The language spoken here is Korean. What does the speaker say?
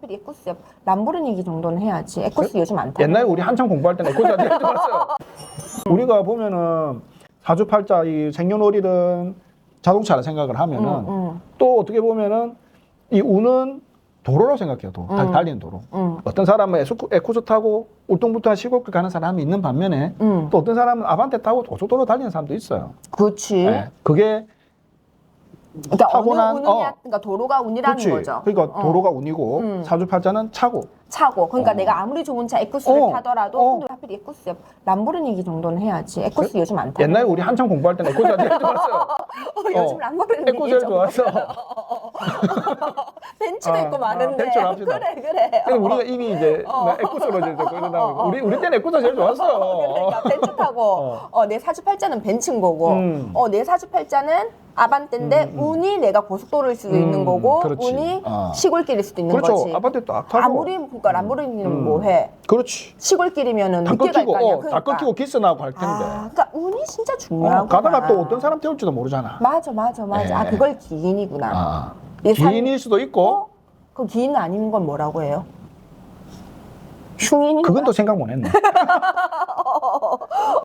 하필 에코스 람보르니기 정도는 해야지. 에코스 요즘 안 타. 옛날에 우리 한참 공부할 때는 에코스가 제일 좋았어요. 우리가 보면은 사주팔자 이 생년월일은 자동차라 생각을 하면은 응, 응, 또 어떻게 보면은 이 운은 도로라고 생각해요. 도. 달- 음. 달리는 도로. 응, 어떤 사람은 에코스 타고 울퉁불퉁한 시골길 가는 사람이 있는 반면에 응. 또 어떤 사람은 아반떼 타고 고속도로 달리는 사람도 있어요. 그렇지. 예. 그게 그러니까 타고난- 어느 어. 그러니까 도로가 운이라는 그렇지. 거죠. 그러니까 어. 도로가 운이고 음. 사주팔자는 차고. 차고. 그러니까 어. 내가 아무리 좋은 차 에코스를 어. 타더라도 어. 근데 하필 에코스 람보르니기 정도는 해야지. 에코스 요즘 안 타. 옛날에 우리 한참 공부할 때는 에코스가 제일 좋았어요. 어, 요즘 어. 람보르니기 에코 제일 정도. 좋았어. 벤츠도 아, 있고 아, 많은데. 벤츠로 합시다. 그래 그래. 근데 우리가 이미 이제 어. 에코스로 이제 그러다 어, 어. 우리 우리 때는 에코스가 제일 좋았어. 그러니까 벤츠 타고 어. 어, 내 사주팔자는 벤츠인 거고 음. 어, 내 사주팔자는 아반떼인데 음, 음. 운이 내가 고속도로일 수도 음, 있는 거고 그렇지. 운이 어. 시골길일 수도 있는 그렇죠. 거지. 아파트 딱 타고. 아무리 그러니까 람보르니는 음. 뭐해 그렇지. 시골길이면은 다 늦게 갈 끊기고 거 아니야. 어, 다 그러니까. 끊기고 기스 나고 갈 텐데. 아, 그러니까 운이 진짜 어, 중요하구나. 가다가 또 어떤 사람 태울지도 모르잖아. 맞아 맞아 맞아. 아 예. 그걸 기인이구나. 아. 기인일 수도 있고 어? 그 기인 아닌 건 뭐라고 해요? 흉인이 그건 또 생각 못 했네.